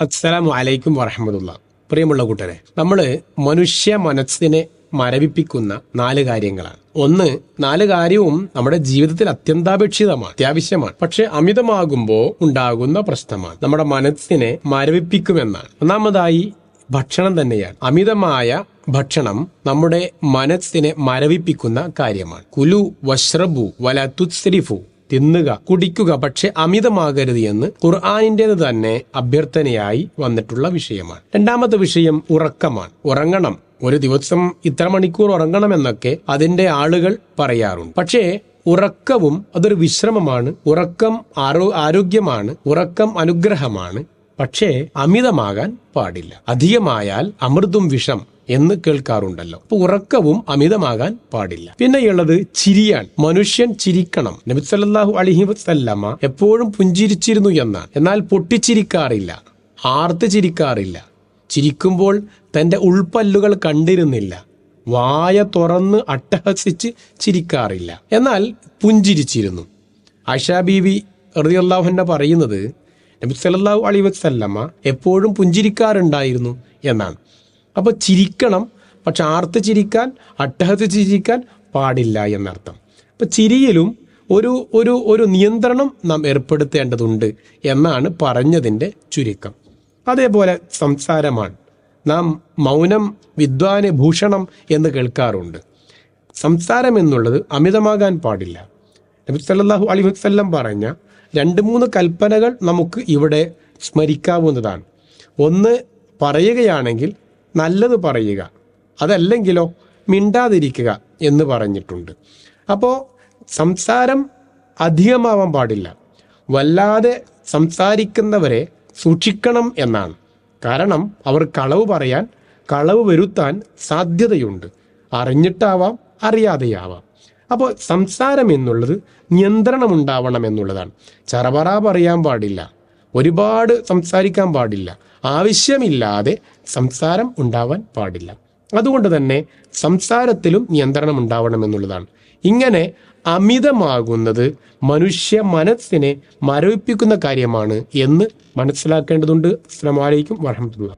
അസ്സലാമു അലൈക്കും വറഹമുല്ല പ്രിയമുള്ള കൂട്ടരെ നമ്മൾ മനുഷ്യ മനസ്സിനെ മരവിപ്പിക്കുന്ന നാല് കാര്യങ്ങളാണ്. ഒന്ന് നാല് കാര്യവും നമ്മുടെ ജീവിതത്തിൽ അത്യന്താപേക്ഷിതമാണ് അത്യാവശ്യമാണ്. പക്ഷെ അമിതമാകുമ്പോൾ ഉണ്ടാകുന്ന പ്രശ്നമാണ്. നമ്മുടെ മനസ്സിനെ മരവിപ്പിക്കുമെന്നാണ്. ഒന്നാമതായി ഭക്ഷണം തന്നെയാണ്. അമിതമായ ഭക്ഷണം നമ്മുടെ മനസ്സിനെ മരവിപ്പിക്കുന്ന കാര്യമാണ്. കുലു വഷ്റബു വല തുസ്രിഫു. തിന്നുക കുടിക്കുക പക്ഷെ അമിതമാകരുത് എന്ന് ഖുർആാനിന്റെത് തന്നെ അഭ്യർത്ഥനയായി വന്നിട്ടുള്ള വിഷയമാണ്. രണ്ടാമത്തെ വിഷയം ഉറക്കമാണ്. ഉറങ്ങണം. ഒരു ദിവസം ഇത്ര മണിക്കൂർ ഉറങ്ങണം എന്നൊക്കെ അതിന്റെ ആളുകൾ പറയാറുണ്ട്. പക്ഷേ ഉറക്കവും അതൊരു വിശ്രമമാണ്. ഉറക്കം ആരോ ആരോഗ്യമാണ്. ഉറക്കം അനുഗ്രഹമാണ്. പക്ഷേ അമിതമാകാൻ പാടില്ല. അധികമായാൽ അമൃതും വിഷം എന്ന് കേൾക്കാറുണ്ടല്ലോ. അപ്പൊ ഉറക്കവും അമിതമാകാൻ പാടില്ല. പിന്നെയുള്ളത് ചിരിയാൻ മനുഷ്യൻ ചിരിക്കണം. നബി സല്ലല്ലാഹു അലൈഹി വസല്ലമ എപ്പോഴും പുഞ്ചിരിച്ചിരുന്നു എന്നാണ്. എന്നാൽ പൊട്ടിച്ചിരിക്കാറില്ല. ആർത്ത് ചിരിക്കാറില്ല. ചിരിക്കുമ്പോൾ തന്റെ ഉൾപ്പല്ലുകൾ കണ്ടിരുന്നില്ല. വായ തുറന്ന് അട്ടഹസിച്ച് ചിരിക്കാറില്ല. എന്നാൽ പുഞ്ചിരിച്ചിരുന്നു. ആയിഷ ബീവി റളിയല്ലാഹുവിനെ പറയുന്നത് നബി സല്ലല്ലാഹു അലൈഹി വസല്ലമ എപ്പോഴും പുഞ്ചിരിക്കാറുണ്ടായിരുന്നു എന്നാണ്. അപ്പോൾ ചിരിക്കണം. പക്ഷെ ആർത്ത് ചിരിക്കാൻ അട്ടഹത്ത് ചിരിക്കാൻ പാടില്ല എന്നർത്ഥം. അപ്പം ചിരിയിലും ഒരു ഒരു ഒരു നിയന്ത്രണം നാം ഏർപ്പെടുത്തേണ്ടതുണ്ട് എന്നാണ് പറഞ്ഞതിന്റെ ചുരുക്കം. അതേപോലെ സംസാരമാണ്. നാം മൗനം വിദ്വാന് ഭൂഷണം എന്ന് കേൾക്കാറുണ്ട്. സംസാരം എന്നുള്ളത് അമിതമാകാൻ പാടില്ല. നബി സല്ലാഹു അലി വസ്ല്ലം പറഞ്ഞ രണ്ട് മൂന്ന് കൽപ്പനകൾ നമുക്ക് ഇവിടെ സ്മരിക്കാവുന്നതാണ്. ഒന്ന് പറയുകയാണെങ്കിൽ നല്ലത് പറയുക. അതല്ലെങ്കിലോ മിണ്ടാതിരിക്കുക എന്ന് പറഞ്ഞിട്ടുണ്ട്. അപ്പോൾ സംസാരം അധികമാവാൻ പാടില്ല. വല്ലാതെ സംസാരിക്കുന്നവരെ സൂക്ഷിക്കണം എന്നാണ്. കാരണം അവർ കളവ് പറയാൻ കളവ് വരുത്താൻ സാധ്യതയുണ്ട്. അറിഞ്ഞിട്ടാവാം അറിയാതെയാവാം. അപ്പോൾ സംസാരം എന്നുള്ളത് നിയന്ത്രണം ഉണ്ടാവണം എന്നുള്ളതാണ്. ചറപറ പറയാൻ പാടില്ല. ഒരുപാട് സംസാരിക്കാൻ പാടില്ല. ആവശ്യമില്ലാതെ സംസാരം ഉണ്ടാവാൻ പാടില്ല. അതുകൊണ്ട് തന്നെ സംസാരത്തിലും നിയന്ത്രണം ഉണ്ടാവണം എന്നുള്ളതാണ്. ഇങ്ങനെ അമിതമാകുന്നത് മനുഷ്യ മനസ്സിനെ മരവിപ്പിക്കുന്ന കാര്യമാണ് എന്ന് മനസ്സിലാക്കേണ്ടതുണ്ട്. അസ്സലാമു അലൈക്കും വറഹമത്തുള്ള